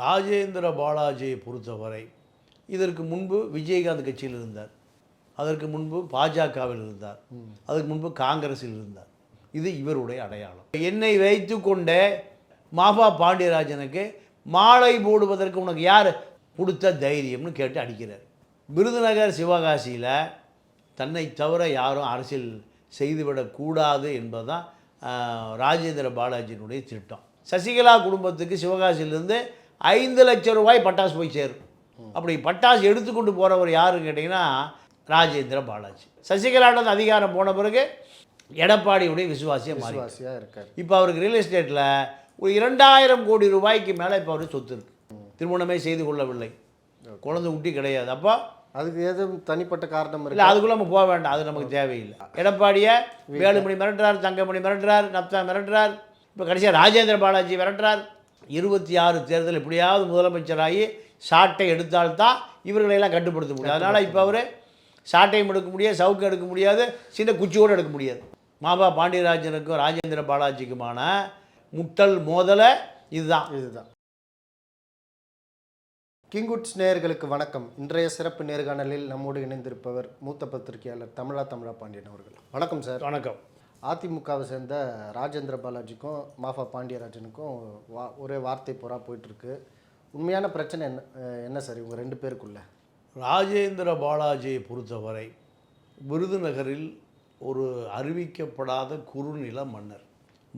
ராஜேந்திர பாலாஜியை பொறுத்தவரை இதற்கு முன்பு விஜயகாந்த் கட்சியில் இருந்தார். அதற்கு முன்பு பாஜகவில் இருந்தார். அதற்கு முன்பு காங்கிரஸில் இருந்தார். இது இவருடைய அடையாளம். என்னை வைத்து கொண்டே மாபா பாண்டியராஜனுக்கு மாலை போடுவதற்கு உனக்கு யார் கொடுத்த தைரியம்னு கேட்டு அடிக்கிறார். விருதுநகர் சிவகாசியில் தன்னை தவிர யாரும் அரசியல் செய்துவிடக்கூடாது என்பதுதான் தான் ராஜேந்திர பாலாஜியினுடைய திட்டம். சசிகலா குடும்பத்துக்கு சிவகாசியிலேருந்து ஐந்து லட்சம் ரூபாய் பட்டாசு போய் சேரும். அப்படி பட்டாசு எடுத்துக்கொண்டு போகிறவர் யாருன்னு கேட்டிங்கன்னா ராஜேந்திர பாலாஜி. சசிகலாவிடம் அதிகாரம் போன பிறகு எடப்பாடியுடைய விசுவாசியம் மாறி விசுவாசியா இருக்காரு. இப்போ அவருக்கு ரியல் எஸ்டேட்டில் ஒரு இரண்டாயிரம் கோடி ரூபாய்க்கு மேலே இப்போ அவருக்கு சொத்து இருக்கு. திருமணமே செய்து கொள்ளவில்லை. குழந்தை குட்டி கிடையாது. அப்போ அதுக்கு எதுவும் தனிப்பட்ட காரணம் இல்லை அதுக்குள்ளே நம்ம போக வேண்டாம். அது நமக்கு தேவையில்லை. எடப்பாடியை வேலுமணி மிரட்டுறார் தங்கமணி மிரட்டுறார் நப்தா மிரட்டுறார். இப்போ கடைசியாக ராஜேந்திர பாலாஜி மிரட்டுறார். இருபத்தி ஆறு தேர்தல் எப்படியாவது முதலமைச்சராகி சாட்டை எடுத்தால்தான் இவர்களையெல்லாம் கட்டுப்படுத்த முடியும். அதனால் இப்போ அவர் சாட்டையும் எடுக்க முடியாது சவுக்கு எடுக்க முடியாது சின்ன குச்சியோடு எடுக்க முடியாது. மாபா பாண்டியராஜனுக்கும் ராஜேந்திர பாலாஜிக்குமான முட்டல் மோதலை இதுதான். இதுதான். கிங்குட்ஸ் நேயர்களுக்கு வணக்கம். இன்றைய சிறப்பு நேர்காணலில் நம்மோடு இணைந்திருப்பவர் மூத்த பத்திரிகையாளர் தமிழா தமிழா பாண்டியன் அவர்கள். வணக்கம் சார். வணக்கம். அதிமுகவை சேர்ந்த ராஜேந்திர பாலாஜிக்கும் மாஃபா பாண்டியராஜனுக்கும் வா ஒரே வார்த்தை போரா போயிட்டுருக்கு. உண்மையான பிரச்சனை என்ன என்ன சார் இவங்க ரெண்டு பேருக்குள்ள? ராஜேந்திர பாலாஜியை பொறுத்தவரை விருதுநகரில் ஒரு அறிவிக்கப்படாத குறுநில மன்னர்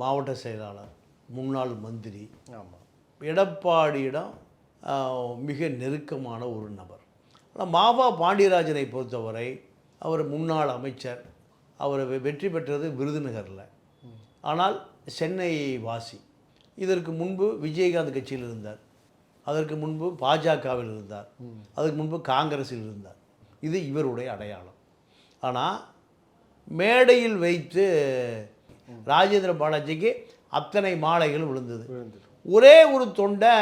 மாவட்ட செயலாளர் முன்னாள் மந்திரி ஆமாம் எடப்பாடியிடம் மிக நெருக்கமான ஒரு நபர். ஆனால் மாவா பாண்டியராஜனை பொறுத்தவரை அவர் முன்னாள் அமைச்சர் அவர் வெற்றி பெற்றது விருதுநகரில். ஆனால் சென்னை வாசி. இதற்கு முன்பு விஜயகாந்த் கட்சியில் இருந்தார். அதற்கு முன்பு பாஜகவில் இருந்தார். அதுக்கு முன்பு காங்கிரஸில் இருந்தார். இது இவருடைய அடையாளம். ஆனால் மேடையில் வைத்து ராஜேந்திர பாலாஜிக்கு அத்தனை மாலைகள் விழுந்தது. ஒரே ஒரு தொண்டை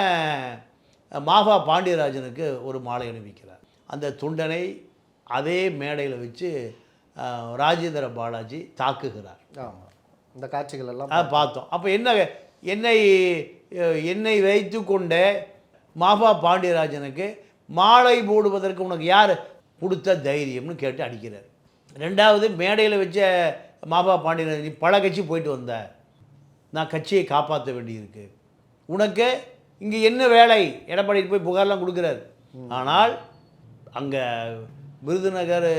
மாபா பாண்டியராஜனுக்கு ஒரு மாலை அணிவிக்கிறார். அந்த தொண்டனை அதே மேடையில் வச்சு ராஜேந்திர பாலாஜி தாக்குகிறார். ஆமாம் இந்த காட்சிகள் எல்லாம் பார்த்தோம். அப்போ என்ன என்னை என்னை வைத்து கொண்டே மாபா பாண்டியராஜனுக்கு மாலை போடுவதற்கு உனக்கு யார் கொடுத்த தைரியம்னு கேட்டு அடிக்கிறார். ரெண்டாவது மேடையில் வச்ச மாபா பாண்டியராஜன் பல கட்சி போயிட்டு வந்த. நான் கட்சியை காப்பாற்ற வேண்டியிருக்கு. உனக்கு இங்கே என்ன வேலை? எடப்பாடி போய் புகார்லாம் கொடுக்குறாரு. ஆனால் அங்கே விருதுநகர்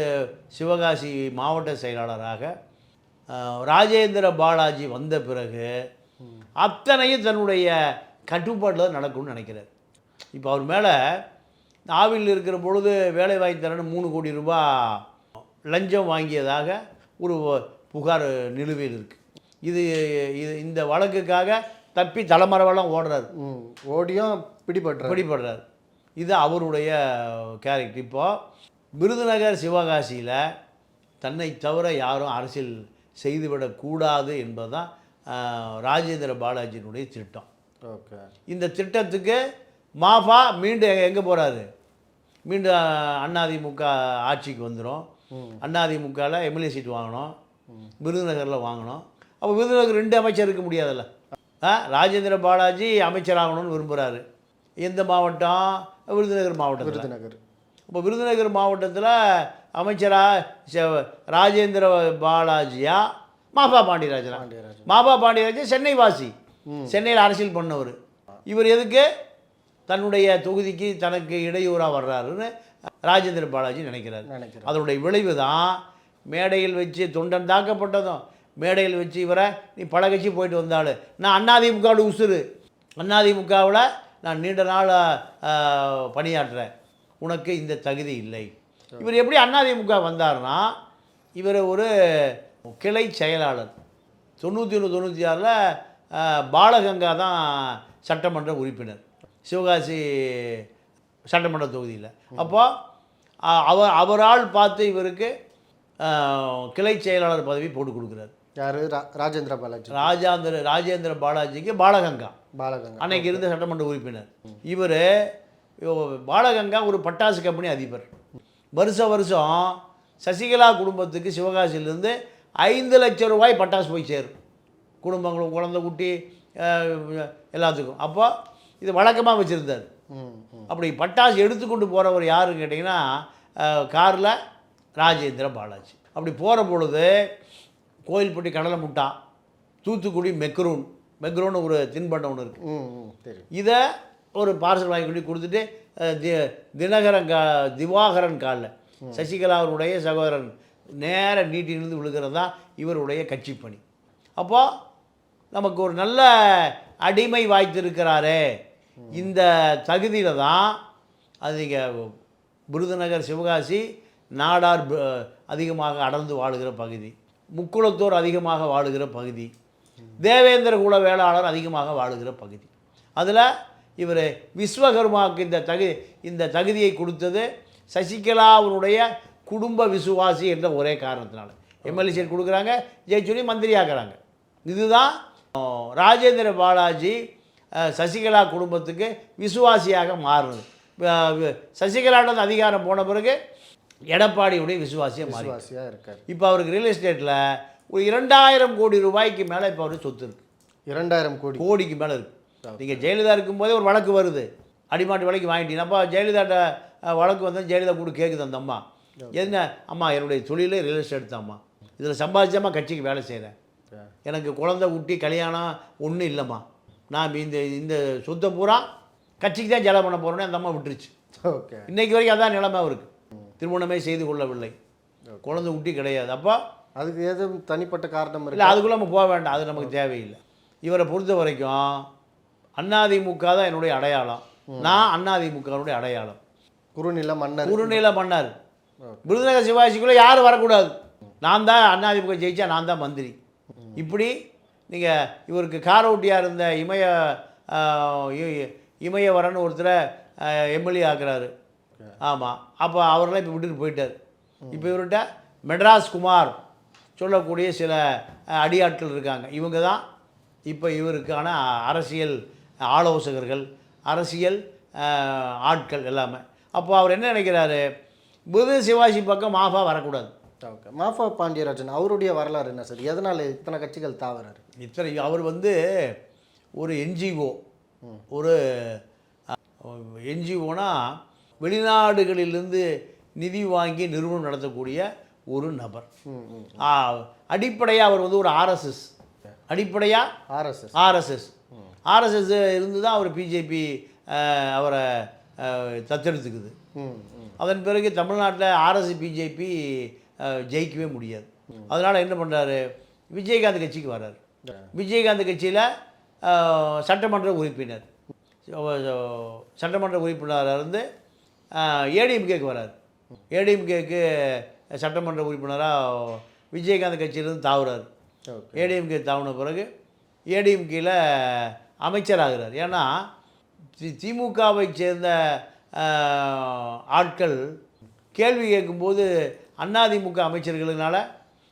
சிவகாசி மாவட்ட செயலாளராக ராஜேந்திர பாலாஜி வந்த பிறகு அத்தனையும் தன்னுடைய கட்டுப்பாட்டில் நடக்கும்னு நினைக்கிறார். இப்போ அவர் மேலே ஆவில் இருக்கிற பொழுது வேலை வாங்கி தரேன்னு மூணு கோடி ரூபாய் லஞ்சம் வாங்கியதாக ஒரு புகார் நிலுவையில் இருக்குது இது இது இந்த வழக்குக்காக தப்பி தலைமறைவெல்லாம் ஓடுறாரு. ஓடியும் பிடிபடுறாரு. பிடிபடுறாரு. இது அவருடைய கேரக்டர் இப்போ விருதுநகர் சிவகாசியில் தன்னை தவிர யாரும் அரசியல் செய்துவிடக்கூடாது என்பதுதான் ஆஹ், ராஜேந்திர பாலாஜியினுடைய திட்டம். ஓகே. இந்த திட்டத்துக்கு மாஃபா மீண்டும் எங்கே போகிறாரு மீண்டும் அண்ணாதிமுக ஆட்சிக்கு வந்துடும் அண்ணாதிமுகவில் எம்எல்ஏ சீட் வாங்கணும். விருதுநகரில் வாங்கணும். அப்போ விருதுநகர் ரெண்டு அமைச்சர் இருக்க முடியாதுல்ல? ஆ ராஜேந்திர பாலாஜி அமைச்சராகணும்னு விரும்புகிறாரு எந்த மாவட்டம்? விருதுநகர் மாவட்டத்தில். விருதுநகர். இப்போ விருதுநகர் மாவட்டத்தில் அமைச்சரா செ- ராஜேந்திர பாலாஜியா மாபா பாண்டியராஜனா மாபா பாண்டியராஜன் சென்னை வாசி சென்னையில் அரசியல் பண்ணவர். இவர் எதுக்கு? தன்னுடைய தொகுதிக்கு தனக்கு இடையூறாக வர்றாருன்னு ராஜேந்திர பாலாஜி நினைக்கிறாரு. அதனுடைய விளைவு தான் மேடையில் வச்சு தொண்டன் தாக்கப்பட்டதும். மேடையில் வச்சு இவரை நீ பல கட்சி போயிட்டு வந்தாள். நான் அதிமுகவோட உசுறு. அதிமுகவில் நான் நீண்ட நாள் பணியாற்றுறேன் உனக்கு இந்த தகுதி இல்லை. இவர் எப்படி அதிமுக வந்தார்னா இவர் ஒரு கிளை செயலாளர். தொண்ணூற்றி ஒன்று தொண்ணூற்றி ஆறில் பாலகங்கா தான் சட்டமன்ற உறுப்பினர். சிவகாசி சட்டமன்ற தொகுதியில். அப்போ அவர் அவரால் பார்த்து இவருக்கு கிளை செயலாளர் பதவி போட்டு கொடுக்குறாரு. யாரு? ராஜேந்திர பாலாஜி. ராஜாந்திர ராஜேந்திர பாலாஜிக்கு பாலகங்கா. பாலகங்கா. அன்னைக்கு இருந்த சட்டமன்ற உறுப்பினர். இவர் பாலகங்கா ஒரு பட்டாசு கம்பெனி அதிபர். வருஷம் வருஷம் சசிகலா குடும்பத்துக்கு சிவகாசியிலேருந்து ஐந்து லட்சம் ரூபாய் பட்டாசு போய் சேரும். குடும்பங்களும் குழந்தை குட்டி எல்லாத்துக்கும். அப்போ இது வழக்கமாக வச்சுருந்தார். அப்படி பட்டாசு எடுத்துக்கொண்டு போகிறவர் யாருன்னு கேட்டிங்கன்னா காரில் ராஜேந்திர பாலாஜி. அப்படி போகிற பொழுது கோயில்பட்டி கடலை முட்டா தூத்துக்குடி மெக்ரூன் மெக்ரூன் ஒரு தின்பண்டம் ஒன்று இருக்குது இதை ஒரு பார்சல் வாங்கி கொண்டு கொடுத்துட்டு தி தினகரன் கா திவாகரன் காலில் சசிகலா அவருடைய சகோதரன் நேர நீட்டிலிருந்து விழுகிறது தான் இவருடைய கட்சி பணி. அப்போ நமக்கு ஒரு நல்ல அடிமை வாய்த்திருக்கிறாரே. இந்த தகுதியில் தான் அது நீங்கள் விருதுநகர் சிவகாசி நாடார் அதிகமாக அடர்ந்து வாழுகிற பகுதி. முக்குளத்தோர் அதிகமாக வாழுகிற பகுதி. தேவேந்திர குல வேளாளர் அதிகமாக வாழுகிற பகுதி. அதில் இவர் விஸ்வகர்மாவுக்கு இந்த தகு இந்த தகுதியை கொடுத்தது சசிகலாவுடைய குடும்ப விசுவாசி என்ற ஒரே காரணத்தினால. எம்எல்ஏ சீட் கொடுக்குறாங்க ஜெயிச்சுனி மந்திரி ஆக்குறாங்க இதுதான் ராஜேந்திர பாலாஜி சசிகலா குடும்பத்துக்கு விசுவாசியாக வி- சசிகலாவிடம் அதிகாரம் போன பிறகு எடப்பாடியுடைய விசுவாசியாக மாறி இருக்கார். இப்போ அவருக்கு ரியல் எஸ்டேட்டில் ஒரு இரண்டாயிரம் கோடி ரூபாய்க்கு மேலே இப்போ அவருக்கு சொத்து இருக்குது இரண்டாயிரம் கோடி. கோடிக்கு மேலே இருக்குது நீங்கள் ஜெயலலிதா இருக்கும்போதே ஒரு வழக்கு வருது. அடிமாட்டு விலைக்கு வாங்கிட்டீங்க. அப்போ ஜெயலலிதாட்ட வழக்கு வந்தால் ஜெயலலிதா கூட கேட்குது அந்த அம்மா. என்ன? அம்மா என்னுடைய தொழிலே ரியல் எஸ்டேட் தான்ம்மா இதில் சம்பாதிச்சாம்மா கட்சிக்கு வேலை செய்கிறேன் எனக்கு குழந்தை குட்டி கல்யாணம் ஒன்றும் இல்லைம்மா. நான் இந்த இந்த சொத்தை பூரா கட்சிக்கு தான் செலவு பண்ண போகிறேன்னு அந்த அம்மா விட்டுருச்சு. ஓகே இன்னைக்கு வரைக்கும் அதான் நிலைமை அவருக்கு. திருமணமே செய்து கொள்ளவில்லை. குழந்தை குட்டி கிடையாது. அப்போ அதுக்கு எதுவும் தனிப்பட்ட காரணம் இல்லை அதுக்குள்ளே நம்ம போக வேண்டாம். அது நமக்கு தேவையில்லை. இவரை பொறுத்த வரைக்கும் அதிமுக தான் என்னுடைய அடையாளம். நான் அதிமுகவுடைய அடையாளம். குறுநில மன்னர். குறுநில மன்னர். விருதுநகர் சிவாஜிக்குள்ளே யாரும் வரக்கூடாது. நான் தான் அதிமுக ஜெயிச்சா நான் தான் மந்திரி. இப்படி நீங்கள் இவருக்கு காரோட்டியாக இருந்த இமய இமயவரன் ஒருத்தரை எம்எல்ஏ ஆக்குறாரு. ஆமாம் அப்போ அவரெல்லாம் இப்போ விட்டுட்டு போயிட்டார். இப்போ இவர்கிட்ட மெட்ராஸ் குமார் சொல்லக்கூடிய சில அடியாட்கள் இருக்காங்க. இவங்க தான் இப்போ இவருக்கான அரசியல் ஆலோசகர்கள் அரசியல் ஆட்கள் எல்லாமே. அப்போ அவர் என்ன நினைக்கிறாரு? புது சிவாஜி பக்கம் மாஃபா வரக்கூடாது. ஓகே. மாஃபா பாண்டியராஜன் அவருடைய வரலாறு என்ன சார்? எதனால் இத்தனை கட்சிகள் தாவறாரு? இத்தனை அவர் வந்து ஒரு என்ஜிஓ ஒரு என்ஜிஓனா வெளிநாடுகளிலிருந்து நிதி வாங்கி நிறுவனம் நடத்தக்கூடிய ஒரு நபர். அடிப்படையாக அவர் வந்து ஒரு ஆர்எஸ்எஸ் அடிப்படையாக ஆர்எஸ்எஸ் ஆர்எஸ்எஸ் ஆர்எஸ்எஸ் இருந்து தான் அவர் பிஜேபி அவரை தத்தெடுத்துக்குது. அதன் பிறகு தமிழ்நாட்டில் ஆர்எஸ் பிஜேபி ஜெயிக்கவே முடியாது. அதனால் என்ன பண்ணுறாரு விஜயகாந்த் கட்சிக்கு வர்றாரு. விஜயகாந்த் கட்சியில் சட்டமன்ற உறுப்பினர். சட்டமன்ற உறுப்பினராக இருந்து ஏடிஎம்கேக்கு வர்றாரு. ஏடிஎம்கேக்கு சட்டமன்ற உறுப்பினராக விஜயகாந்த் கட்சியிலேருந்து தாவுறாரு. ஏடிஎம்கே தாவின பிறகு ஏடிஎம்கேல அமைச்சராகிறார். ஏன்னா திமுகவை சேர்ந்த ஆட்கள் கேள்வி கேட்கும்போது அதிமுக அமைச்சர்களுனால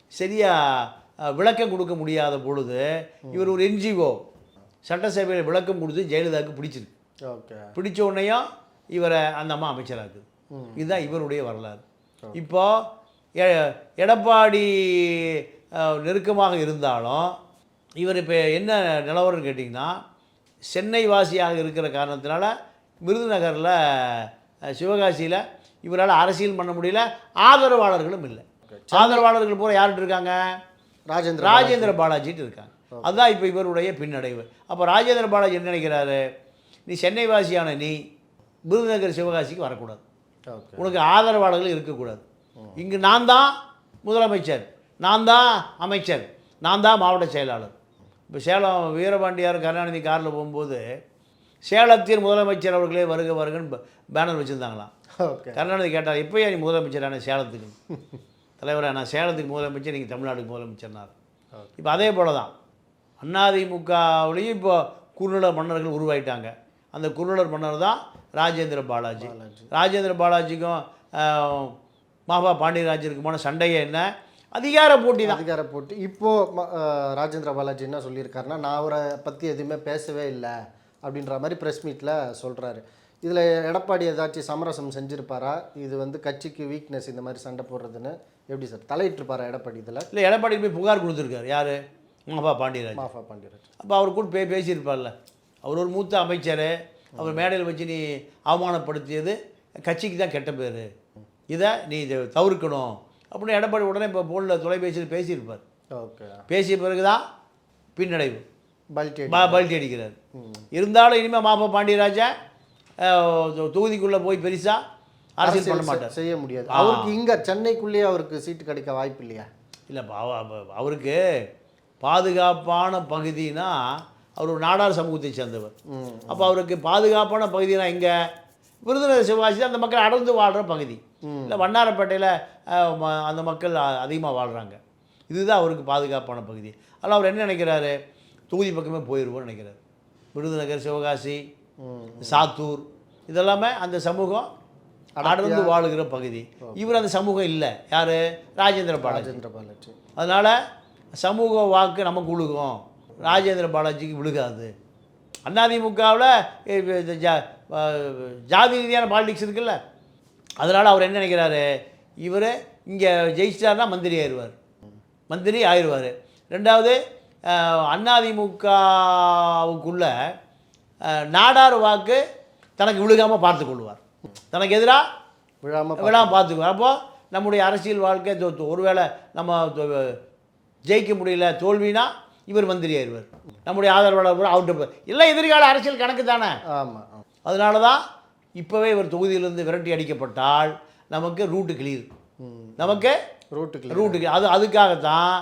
சரியாக விளக்கம் கொடுக்க முடியாத பொழுது இவர் ஒரு என்ஜிஓ. சட்டசபையில் விளக்கம் கொடுத்து ஜெயலலிதாவுக்கு பிடிச்சிருக்கு. ஓகே. பிடிச்ச உடனேயும் இவரை அந்த அம்மா அமைச்சராக்குது. இதுதான் இவருடைய வரலாறு. இப்போ எ- எடப்பாடி நெருக்கமாக இருந்தாலும் இவர் இப்போ என்ன நிலவரம்னு கேட்டிங்கன்னா சென்னை வாசியாக இருக்கிற காரணத்தினால விருதுநகரில் சிவகாசியில் இவரால் அரசியல் பண்ண முடியல. ஆதரவாளர்களும் இல்லை. ஆதரவாளர்கள் பூரா யார்கிட்ட இருக்காங்க? ராஜேந்திர ராஜேந்திர பாலாஜிட்டு இருக்காங்க. அதுதான் இப்போ இவருடைய பின்னடைவு. அப்போ ராஜேந்திர பாலாஜி என்ன நினைக்கிறாரு? நீ சென்னை வாசியான நீ விருதுநகர் சிவகாசிக்கு வரக்கூடாது. உனக்கு ஆதரவாளர்கள் இருக்கக்கூடாது. இங்கு நான் தான் முதலமைச்சர். நான் தான் அமைச்சர். நான் தான் மாவட்ட செயலாளர். இப்போ சேலம் வீரபாண்டியார் கருணாநிதி காரில் போகும்போது சேலத்தின் முதலமைச்சர் அவர்களே வருக வருகன்னு பேனர் வச்சுருந்தாங்களாம். கருணாநிதி கேட்டார் எப்போயா நீ முதலமைச்சரான சேலத்துக்கு. தலைவரா நான் சேலத்துக்கு முதலமைச்சர் நீங்கள் தமிழ்நாட்டுக்கு முதலமைச்சர்னார். இப்போ அதே போல தான் அதிமுகவிலையும் இப்போ குறுநிலர் மன்னர்கள் உருவாயிட்டாங்க. அந்த குறுநிலர் மன்னர் தான் ராஜேந்திர பாலாஜி. ராஜேந்திர பாலாஜிக்கும் மாபா பாண்டியராஜருக்குமான சண்டையே என்ன? அதிகார போட்டி தான். அதிகார போட்டு. இப்போ ம- அஹ், ராஜேந்திர பாலாஜி என்ன சொல்லியிருக்காருன்னா நான் அவரை பற்றி எதுவுமே பேசவே இல்லை அப்படின்ற மாதிரி ப்ரெஸ் மீட்டில் சொல்கிறாரு இதில் எடப்பாடி ஏதாச்சும் சமரசம் செஞ்சிருப்பாரா? இது வந்து கட்சிக்கு வீக்னஸ் இந்த மாதிரி சண்டை போடுறதுன்னு எப்படி சார்? தலையிட்டிருப்பாரா எடப்பாடி இதில்? இல்லை எடப்பாடி போய் புகார் கொடுத்துருக்காரு. யார்? மாபா பாண்டியராஜ். மாஃபா பாண்டியராஜ். அப்போ அவர் கூட பே பேசியிருப்பார்ல. அவர் ஒரு மூத்த அமைச்சர். அவர் மேடையில் வச்சு நீ அவமானப்படுத்தியது கட்சிக்கு தான் கெட்ட பேர். இதை நீ இதை தவிர்க்கணும். அப்படின்னு எடப்பாடி உடனே இப்போ ஃபோனில் தொலைபேசியில் பேசியிருப்பார். ஓகே. பேசிய பிறகு தான் பின்னடைவு. பல்டி ப பல்ட்டி அடிக்கிறார். இருந்தாலும் இனிமேல் மாப்பா பாண்டியராஜா தொகுதிக்குள்ளே போய் பெருசாக அரசியல் பண்ண மாட்டார். செய்ய முடியாது. அவருக்கு இங்க சென்னைக்குள்ளேயே அவருக்கு சீட்டு கிடைக்க வாய்ப்பு இல்லையா? இல்லை அவருக்கு பாதுகாப்பான பகுதினா அவர் ஒரு நாடார் சமூகத்தை சேர்ந்தவர். அப்போ அவருக்கு பாதுகாப்பான பகுதினா எங்கே? விருதுநகர் சிவாசி அந்த மக்கள் அடர்ந்து வாழ்கிற பகுதி. இல்லை வண்ணாரப்பேட்டையில் அந்த மக்கள் அதிகமாக வாழ்கிறாங்க இதுதான் அவருக்கு பாதுகாப்பான பகுதி. அதில் அவர் என்ன நினைக்கிறாரு? தொகுதி பக்கமே போயிடுவோம்னு நினைக்கிறார். விருதுநகர் சிவகாசி சாத்தூர் இதெல்லாமே அந்த சமூகம் அடர்ந்து வாழுகிற பகுதி. இவர் அந்த சமூகம் இல்லை. யார்? ராஜேந்திர பாலாஜி. ராஜேந்திர பாலாஜி. அதனால் சமூக வாக்கு நமக்கு விழுகும் ராஜேந்திர பாலாஜிக்கு விழுகாது. அதிமுகவில் ஜாதி ரீதியான பாலிடிக்ஸ் இருக்குல்ல. அதனால் அவர் என்ன நினைக்கிறாரு? இவர் இங்கே ஜெயிச்சிட்டார்னா மந்திரி ஆயிடுவார். மந்திரி ஆயிடுவார். ரெண்டாவது அதிமுகவுக்குள்ள நாடார் வாக்கு தனக்கு விழுகாமல் பார்த்துக்கொள்வார் தனக்கு எதிராக விழாம விழாம பார்த்துக்குவோம் அப்போ நம்முடைய அரசியல் வாழ்க்கை ஒருவேளை நம்ம ஜெயிக்க முடியல தோல்வினா இவர் மந்திரி ஆயிடுவார் நம்முடைய ஆதரவாளர் பூரா அவுட்டு எல்லாம் எதிர்கால அரசியல் கணக்கு தானே. ஆமா ஆமா. அதனால தான் இப்போவே இவர் தொகுதியிலிருந்து விரட்டி அடிக்கப்பட்டால் நமக்கு ரூட்டு கிளியர் நமக்கு ரூட்டுக்கு ரூட்டுக்கு அது அதுக்காகத்தான்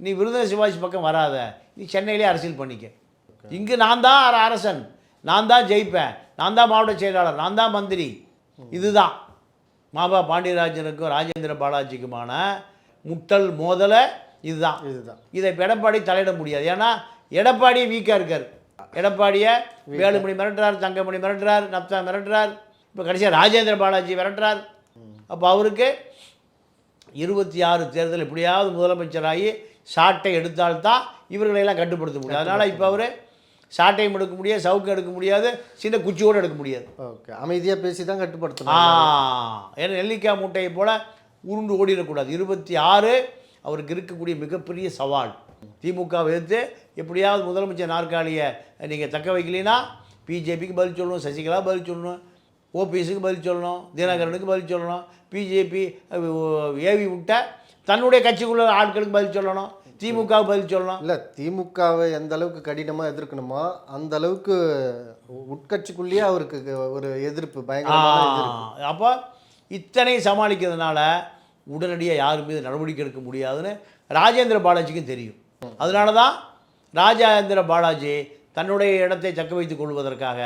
நீ விருதுநகர் சிவாஜி பக்கம் வராத நீ சென்னையிலே அரசியல் பண்ணிக்க. இங்கு நான் தான் அர- அரசன் நான் தான் ஜெயிப்பேன் நான் தான் மாவட்ட செயலாளர் நான் தான் மந்திரி. இதுதான். மாபா பாண்டியராஜனுக்கும் ராஜேந்திர பாலாஜிக்குமான முட்டல் மோதலை இதுதான். இதுதான். இதை இப்ப எடப்பாடி தலையிட முடியாது. ஏன்னா எடப்பாடி வீக்காக இருக்கார். எடப்பாடியை வேலுமணி மிரட்டுறார் தங்கமணி மிரட்டுறார் நப்தா மிரட்டுறார். இப்போ கடைசியாக ராஜேந்திர பாலாஜி மிரட்டுறார். அப்போ அவருக்கு இருபத்தி ஆறு தேர்தல் எப்படியாவது முதலமைச்சராகி சாட்டை எடுத்தால்தான் இவர்களையெல்லாம் கட்டுப்படுத்த முடியும். அதனால் இப்போ அவர் சாட்டையும் எடுக்க முடியாது சவுக்கு எடுக்க முடியாது சின்ன குச்சியோடு எடுக்க முடியாது. ஓகே. அமைதியா பேசி தான் கட்டுப்படுத்தணும் ஏன்னா நெல்லிக்காய் மூட்டையை போல் உருண்டு ஓடிடக்கூடாது. இருபத்தி ஆறு அவருக்கு இருக்கக்கூடிய மிகப்பெரிய சவால். திமுகவை எதிர்த்து எப்படியாவது முதலமைச்சர் நாற்காலியை நீங்கள் தக்க வைக்கலைன்னா பிஜேபிக்கு பதில் சொல்லணும் சசிகலா பதில் சொல்லணும் ஓபிஎஸ்க்கு பதில் சொல்லணும் தினகரனுக்கு பதில் சொல்லணும் பிஜேபி ஏவி விட்ட தன்னுடைய கட்சிக்குள்ள ஆட்களுக்கு பதில் சொல்லணும் திமுகவுக்கு பதில் சொல்லணும். இல்ல திமுகவை எந்த அளவுக்கு கடினமா எதிர்க்கணுமோ அந்த அளவுக்கு உட்கட்சிக்குள்ளேயே அவருக்கு ஒரு எதிர்ப்பு பயங்கரமான எதிர்ப்பு. அப்போ இத்தனை சமாளிக்கிறதுனால உடனடியாக யார் மீது நடவடிக்கை எடுக்க முடியாதுன்னு ராஜேந்திர பாலாஜிக்கும் தெரியும். அதனால தான் ராஜேந்திர பாலாஜி தன்னுடைய இடத்தை தக்க வைத்துக் கொள்வதற்காக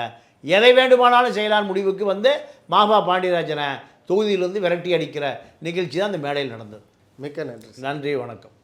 எதை வேண்டுமானாலும் செய்யலான் முடிவுக்கு வந்து மாபா பாண்டியராஜனை தொகுதியிலிருந்து விரட்டி அடிக்கிற நிகழ்ச்சி தான் அந்த மேடையில் நடந்தது. மிக்க நன்றி. நன்றி வணக்கம்.